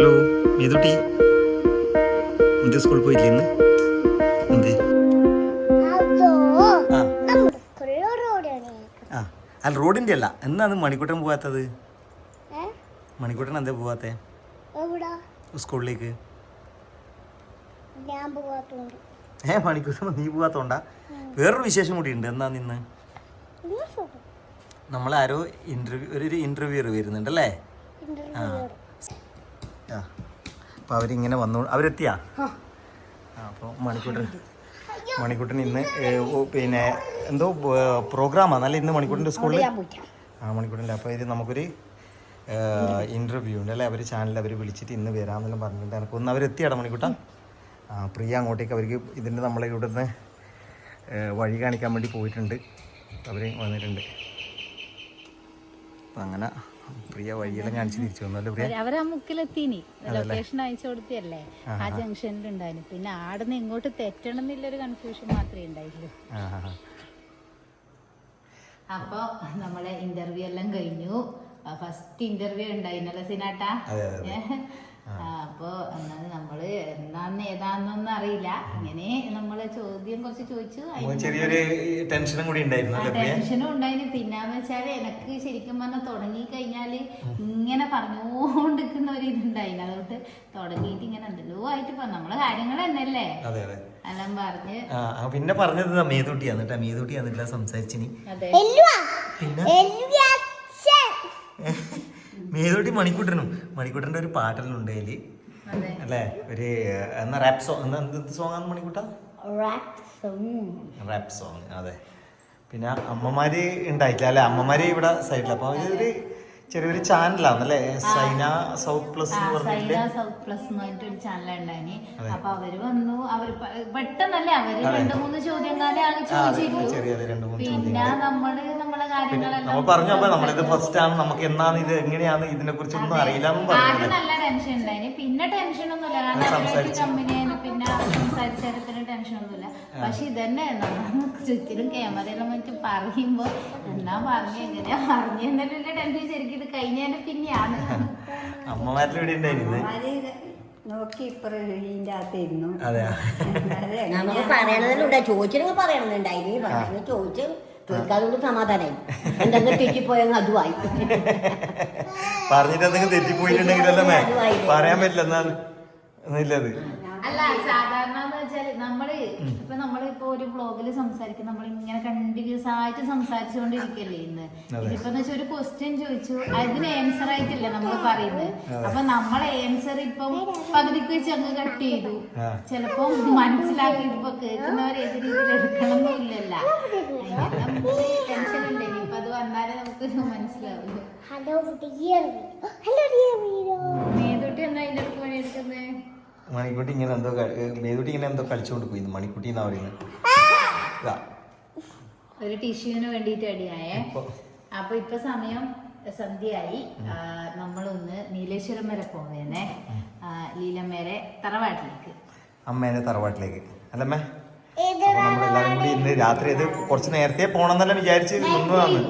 Hello മീതുട്ടി എന്ത് സ്കൂളിൽ പോയില്ലേ ഇന്ന്? എന്തേ? ആ. അല്ല റോഡിന്റെ അല്ല. എന്നാണ് മണിക്കൂട്ടൻ പോവാത്തത്? മണിക്കൂട്ടൻ എന്താ പോവാത്തേ? സ്കൂളിലേക്ക്. ഏ മണിക്കൂട്ടൻ നീ പോവാത്തോണ്ടാ? വേറൊരു വിശേഷം കൂടി ഉണ്ട്. എന്നാ നിന്ന്? നമ്മളാരോ ഇന്റർവ്യൂ ഒരു ഇന്റർവ്യൂർ വരുന്നുണ്ട് അല്ലേ ആ ആ. അപ്പോൾ അവരിങ്ങനെ വന്നു. അവരെത്തിയാ? ആ അപ്പോൾ മണിക്കൂട്ടൻ മണിക്കൂട്ടൻ ഇന്ന് പിന്നെ എന്തോ പ്രോഗ്രാമാണ് അല്ല ഇന്ന് മണിക്കൂട്ടന്റെ സ്കൂളിൽ ആ മണിക്കൂട്ടന്റെ അപ്പോൾ ഇത് നമുക്കൊരു ഇന്റർവ്യൂ ഉണ്ട് അല്ലേ? അവർ ചാനലിൽ അവർ വിളിച്ചിട്ട് ഇന്ന് വരാമെന്നെല്ലാം പറഞ്ഞിട്ടുണ്ട്. എനിക്ക് ഒന്ന് അവരെത്തിയാടാ മണിക്കൂട്ട? ആ പ്രിയ അങ്ങോട്ടേക്ക് അവർക്ക് ഇതിന്റെ നമ്മളെ ഇവിടുന്ന് നിന്ന് വഴി കാണിക്കാൻ വേണ്ടി പോയിട്ടുണ്ട്. അവർ വന്നിട്ടുണ്ട്. അപ്പം അങ്ങനെ പ്രിയ വഴിയെല്ലാം കാണിച്ച് തിരിച്ചു വന്നല്ലോ പ്രിയ? അവർ ആ മുക്കിലെത്തീനി. ലൊക്കേഷൻ അയച്ചു കൊടുത്തല്ലേ ആ ജംഗ്ഷനിൽ ഉണ്ടായിരുന്നു പിന്നെ ആടുന്ന് ഇങ്ങോട്ട് തെറ്റണം എന്നുള്ളൊരു കൺഫ്യൂഷൻ മാത്രമേ ഉണ്ടായിട്ടുള്ളൂ ആ ആ, ആ. അപ്പൊ നമ്മളെ ഇന്റർവ്യൂ എല്ലാം കഴിഞ്ഞു. ഫസ്റ്റ് ഇന്റർവ്യൂ ഉണ്ടായിരുന്നല്ലോ സിനാട്ട? അപ്പൊ എന്നാണ് നമ്മൾ എന്നാന്ന് ഏതാന്നൊന്നും അറിയില്ല. ഇങ്ങനെ നമ്മൾ ചോദ്യം കുറച്ച് ചോദിച്ചു. ചെറിയൊരു ടെൻഷനും കൂടി ഉണ്ടായിരുന്നു ടെൻഷനും പിന്നാന്ന് വെച്ചാൽ എനക്ക് ശരിക്കും പറഞ്ഞാൽ തുടങ്ങി കഴിഞ്ഞാൽ ഇങ്ങനെ പറഞ്ഞുകൊണ്ടിരിക്കുന്ന ഒരു ഇതുണ്ടായിന്. അതുകൊണ്ട് തുടങ്ങിയിട്ട് ഇങ്ങനെ എന്തെല്ലോ ആയിട്ട് പറഞ്ഞു നമ്മളെ കാര്യങ്ങൾ തന്നെയല്ലേ? എല്ലാം പറഞ്ഞ്. പിന്നെ പറഞ്ഞത് മേതൂട്ടി വന്നിട്ടാ. മേതൂട്ടി വന്നിട്ടില്ല സംസാരിച്ചിനി. അതെ. പിന്നെ? മേതൂട്ടി മണിക്കൂട്ടനും. മണിക്കൂട്ടന്റെ ഒരു പാട്ടെല്ലാം ഉണ്ട് അതിൽ. അതെ. അല്ലേ? ഒരു എന്നാ റാപ്പ് സോങ് എന്ത് സോങ് ആണ് മണിക്കൂട്ട? റാപ്പ് സോങ് അതെ. പിന്നെ അമ്മമാര് ഉണ്ടായിട്ടില്ല അല്ലെ? അമ്മമാര് ഇവിടെ സൈഡിൽ അപ്പൊ ഇതൊരു ചെറിയൊരു ചാനലാണ് അല്ലേ സൈന സൗത്ത് പ്ലസ് എന്ന് പറഞ്ഞിട്ട്? സൈന സൗത്ത് പ്ലസ് എന്ന് പറഞ്ഞിട്ട് ഒരു ചാനൽ ഉണ്ടായിന് അപ്പൊ അവർ വന്നു. അവർ പെട്ടെന്നല്ലേ അവർ രണ്ടു മൂന്ന് ചോദ്യങ്ങളെ ആകെ ചോദിച്ചിരുന്നു ചെറിയ രണ്ട് മൂന്ന് പിന്നെ നമ്മൾ നമ്മളെ കാര്യങ്ങളെല്ലാം പറഞ്ഞു അപ്പൊ നമ്മളിത് ഫസ്റ്റ് ആണ്. നമുക്ക് എന്നാണ് ഇത് എങ്ങനെയാണ് ഇതിനെ കുറിച്ച് ഒന്നും അറിയില്ല ആദ്യം നല്ല ടെൻഷൻ ഉണ്ടായിന്. പിന്നെ ടെൻഷൻ ഒന്നുമില്ല. കാരണം കമ്പനി പിന്നെ സംസാരിച്ചതിന് ഒന്നുമില്ല. പക്ഷെ ഇതന്നെ നമ്മൾ ചുറ്റിലും ക്യാമറയിലും മറ്റും പറയുമ്പോ എന്നാ പറഞ്ഞു എങ്ങനെയാ പറഞ്ഞു എന്നല്ലേ ടെൻഷൻ ശരിക്കും ഇത് കഴിഞ്ഞതിന്റെ പിന്നെയാണ്. അമ്മമാരിൽ ഇവിടെ ഉണ്ടായിരുന്നു. നോക്കി ഇപ്പറിന്റെ അകത്തിരുന്നു. അതെ നമുക്ക് പറയണതിലുണ്ട് ചോദിച്ചിരുന്നു പറയണമെന്നുണ്ടായിരുന്നു പറഞ്ഞു? ചോദിച്ചു ചോദിക്കാതുകൊണ്ട് സമാധാനമായി എന്തെങ്കിലും തെറ്റിപ്പോയെങ്കിൽ അതുമായി. പറഞ്ഞിട്ട് എന്തെങ്കിലും തെറ്റിപ്പോയിട്ടുണ്ടെങ്കിൽ പറയാൻ പറ്റില്ല എന്നാണ് അല്ല സാധാരണ എന്ന് വെച്ചാൽ നമ്മൾ ഇപ്പൊ നമ്മളിപ്പോ ഒരു ബ്ലോഗിൽ സംസാരിക്കും നമ്മൾ ഇങ്ങനെ കണ്ടിന്യൂസ് ആയിട്ട് സംസാരിച്ചുകൊണ്ടിരിക്കല്ലേ ഇന്ന്? ഇതിപ്പോ വെച്ചാൽ ഒരു ക്വസ്റ്റ്യൻ ചോദിച്ചു അതിന് ആൻസർ ആയിട്ടില്ല നമ്മൾ പറയുന്നത്. അപ്പൊ നമ്മളെ ആൻസർ ഇപ്പം പകുതിക്ക് വെച്ച് അങ്ങ് കട്ട് ചെയ്തു. ചിലപ്പോ മനസ്സിലാക്കി ഇപ്പൊ കേൾക്കുന്നവർ ഏത് രീതിയിൽ എടുക്കണമെന്നില്ലല്ല ടെൻഷൻ ഉണ്ട് ഇനിയിപ്പൊ അത് വന്നാലേ നമുക്ക് മനസ്സിലാവുള്ളൂ. Hello dear hello dear Manikutty ഇങ്ങനെ എന്തോ മേതുട്ടി ഇങ്ങനെ എന്തോ കളിച്ചുകൊണ്ട് പോയി മണിക്കുട്ടി എന്നാ പറയുന്നത് ഒരു ടിഷ്യൂവിന് വേണ്ടിയിട്ട് അടിയായേ അപ്പൊ ഇപ്പൊ സമയം സന്ധ്യയായി. നമ്മളൊന്ന് നീലേശ്വരം വരെ പോവേനെ ലീലമ്മേരെ തറവാട്ടിലേക്ക്. അമ്മേനെ തറവാട്ടിലേക്ക്. അല്ലമ്മേ? നമ്മളെല്ലാരും കൂടി ഇന്ന് രാത്രി ഇത് കുറച്ച് നേരത്തെ പോണെന്നെല്ലാം വിചാരിച്ച് നിന്നതാണ്.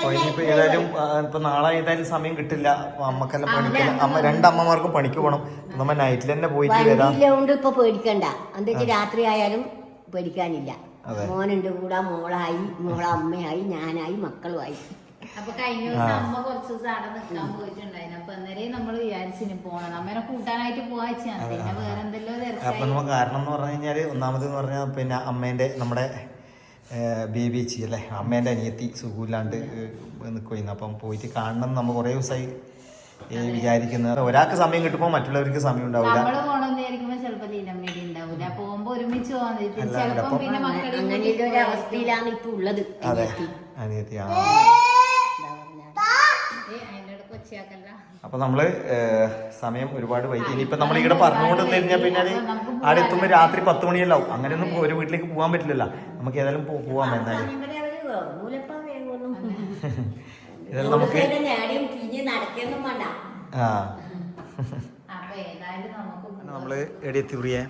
അപ്പൊ ഇനിയിപ്പോ ഏതായാലും ഇപ്പൊ നാളെ ഏതായാലും സമയം കിട്ടില്ല. അപ്പൊ അമ്മക്കെല്ലാം പണിക്ക് അമ്മ രണ്ടമ്മമാർക്കും പണിക്ക് പോകണം നമ്മ നൈറ്റിൽ തന്നെ പോയിട്ട് വരാം. ഇപ്പൊ പേടിക്കണ്ട. എന്താ വെച്ചാൽ രാത്രി ആയാലും പേടിക്കാനില്ല. മോനുണ്ട് കൂടെ മോളായി മോള അമ്മയായി ഞാനായി മക്കളുമായി. അപ്പൊ കഴിഞ്ഞ ദിവസം അമ്മ കുറച്ച് ദിവസം അവിടെ നിൽക്കാൻ പോയിട്ടുണ്ടായിരുന്നു അപ്പൊ അന്നേരം നമ്മൾ വിചാരിച്ചിന് പോണം. അമ്മേനെ കൂട്ടാനായിട്ട് പോവാച്ചാ. പിന്നെ വേറെ എന്തെല്ലോ അപ്പൊ നമ്മ കാരണം എന്ന് പറഞ്ഞു കഴിഞ്ഞാൽ ഒന്നാമത് എന്ന് പറഞ്ഞാൽ പിന്നെ അമ്മേന്റെ നമ്മുടെ ബേബി ചി അല്ലേ? അമ്മേന്റെ അനിയത്തി സുഖമില്ലാണ്ട് നിൽക്കുന്നു അപ്പം പോയിട്ട് കാണണം എന്ന് നമ്മൾ കുറേ ദിവസമായി വിചാരിക്കുന്നത് ഒരാൾക്ക് സമയം കിട്ടുമ്പോൾ മറ്റുള്ളവർക്ക് സമയം ഉണ്ടാവില്ല അതെ. അനിയത്തി. വിചാരിക്കുമ്പോ അപ്പൊ നമ്മൾ സമയം ഒരുപാട് വൈകി. ഇനിയിപ്പൊ നമ്മൾ ഇവിടെ പറഞ്ഞുകൊണ്ട് കഴിഞ്ഞാൽ പിന്നെ അവിടെ എത്തുമ്പോൾ രാത്രി പത്ത് മണിയല്ലാവും. അങ്ങനെയൊന്നും ഒരു വീട്ടിലേക്ക് പോകാൻ പറ്റില്ലല്ലോ. നമുക്ക് ഏതായാലും പോവാം എന്തായാലും. ഇതെല്ലാം നമുക്ക് ആ. നമ്മൾ എവിടെ എത്തി പ്രിയേ?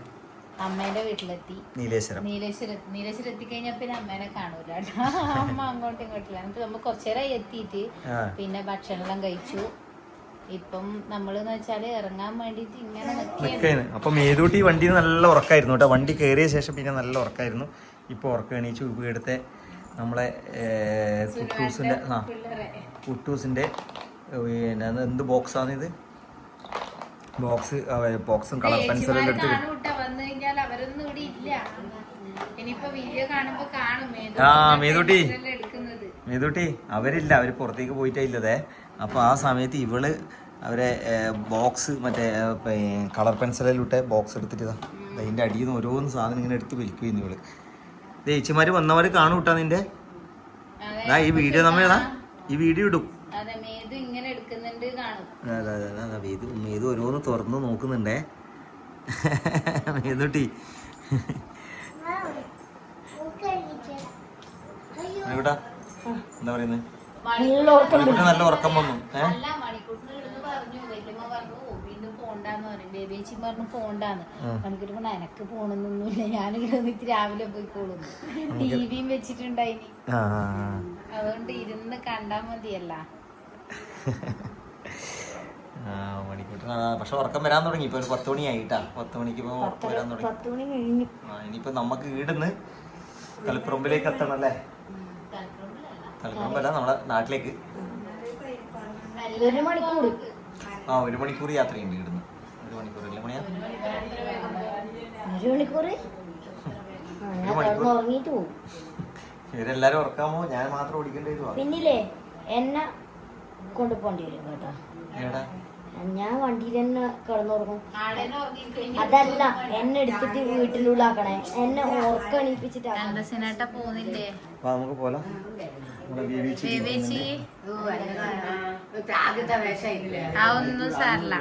അമ്മേന്റെ വീട്ടിലെത്തി. നീലേശ്വരം. നീലേശ്വരം നീലേശ്വരം എത്തിക്കഴിഞ്ഞാ പിന്നെ അമ്മേനെ കാണൂല അമ്മ അങ്ങോട്ടും ഇങ്ങോട്ടില്ല എന്നിട്ട് നമ്മൾ കുറച്ചേരായി എത്തിയിട്ട് പിന്നെ ഭക്ഷണം കഴിച്ചു. ഇപ്പം നമ്മളെന്ന് വെച്ചാൽ ഇറങ്ങാൻ വേണ്ടിട്ട് ഇങ്ങനെ നിൽക്കുകയാണ് അപ്പൊ മേതൂട്ടി വണ്ടി നല്ല ഉറക്കായിരുന്നു കേട്ടോ. വണ്ടി കയറിയ ശേഷം പിന്നെ നല്ല ഉറക്കായിരുന്നു. ഇപ്പോൾ ഉറക്കം എണീച്ചു ഇവിടുത്തെ നമ്മളെ കുട്ടൂസിന്റെ ആ കുട്ടൂസിന്റെ പിന്നെ എന്ത് ബോക്സാണ് ഇത് ബോക്സ് ബോക്സും കളർ പെൻസിലും എടുത്ത് വന്നു കഴിഞ്ഞാൽ അവരൊന്നും ഇവിടെ ഇല്ല. ഇനിയിപ്പോ വീഡിയോ കാണുമ്പോ കാണും. ആ, മേതൂട്ടി. മേതൂട്ടി അവരില്ല. അവർ പുറത്തേക്ക് പോയിട്ടേ ഇല്ലതേ അപ്പോൾ ആ സമയത്ത് ഇവൾ അവരെ ബോക്സ് മറ്റേ കളർ പെൻസിലിലൂട്ടെ ബോക്സ് എടുത്തിട്ട് അതിന്റെ അടിയിൽ നിന്ന് ഓരോന്ന് സാധനം ഇങ്ങനെ എടുത്ത് വലിക്കുകയെന്ന് ഇവൾ. ചേച്ചിമാര് വന്നവര് കാണും കിട്ടാ നിന്റെ. ഈ വീഡിയോ നമ്മളാ ഈ വീഡിയോ ഇടും. അതെ മേതു ഓരോന്ന് തുറന്ന് നോക്കുന്നുണ്ടേ. മേതുട്ടി. എന്താ പറയുന്നത് നല്ല ഉറക്കം വന്നു. ഏ? അല്ല മണിക്കൂട്ടിന് ഇടുന്ന് പറഞ്ഞു വല്യമ്മ പറഞ്ഞു "ഓ, വീണ്ടും പോണ്ടാന്ന് പറഞ്ഞു. ബേബേച്ചി പറഞ്ഞു പോണ്ടാന്ന്. പറഞ്ഞു എനക്ക് പോണെന്നൊന്നുമില്ല. ഞാനിവിടെ രാവിലെ ടിവിയും വെച്ചിട്ടുണ്ടായിനി. അതുകൊണ്ട് ഇരുന്ന് കണ്ടാ മതിയല്ല. ആ മണിക്കൂട്ടി പക്ഷെ ഉറക്കം വരാൻ തുടങ്ങി. ഇപ്പൊ ഒരു പത്ത് മണിയായിട്ടാ. പത്ത് മണിക്ക് ഇപ്പൊ ഉറക്കം വരാൻ തുടങ്ങി. ഇനിയിപ്പോ നമുക്ക് ഈടുന്ന് തളിപ്പറമ്പിലേക്ക് എത്തണം അല്ലേ? തളിപ്പറമ്പല്ല നമ്മളെ നാട്ടിലേക്ക്. ആ ഒരു മണിക്കൂർ യാത്രയുണ്ട് ഇവിടുന്ന് ഒരു മണിക്കൂർ അല്ലേ മണിയാ? ഒരു മണിക്കൂർ. ഇവരെല്ലാരും ഉറക്കാമോ? ഞാൻ മാത്രം ഓടിക്കേണ്ടി വരുവാ? പിന്നില്ലേ എന്നെ കൊണ്ടുപോകേണ്ടി വരും കേട്ടോ. ഞാൻ വണ്ടിയിൽ തന്നെ കിടന്നുറങ്ങും. അതല്ല എന്നെ എടുത്തിട്ട് വീട്ടിലുള്ളാക്കണേ. എന്നെ അപ്പൊ നമുക്ക് പോലാ ഒന്നും സാറില്ല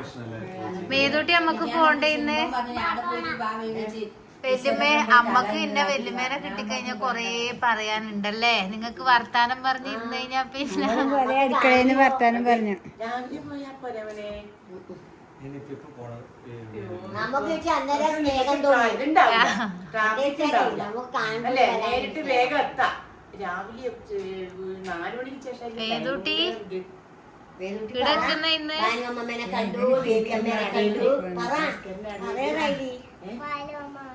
മേതൂട്ടി നമുക്ക് പോണ്ടേ ഇന്ന്? വല്യമ്മേ അമ്മയ്ക്ക് ഇന്ന വല്യമ്മേനെ കിട്ടിക്കഴിഞ്ഞാ കൊറേ പറയാനുണ്ടല്ലേ? നിങ്ങക്ക് വർത്താനം പറഞ്ഞിരുന്നു കഴിഞ്ഞാ പിന്നെ അടുക്കളയിൽ വർത്താനം പറഞ്ഞു. നമുക്ക് അന്നേരം സ്നേഹം തോന്നും. വേഗം എത്താം. രാവിലെ നാല് മണിക്ക് ശേഷം കണ്ടു കണ്ടു. പറ.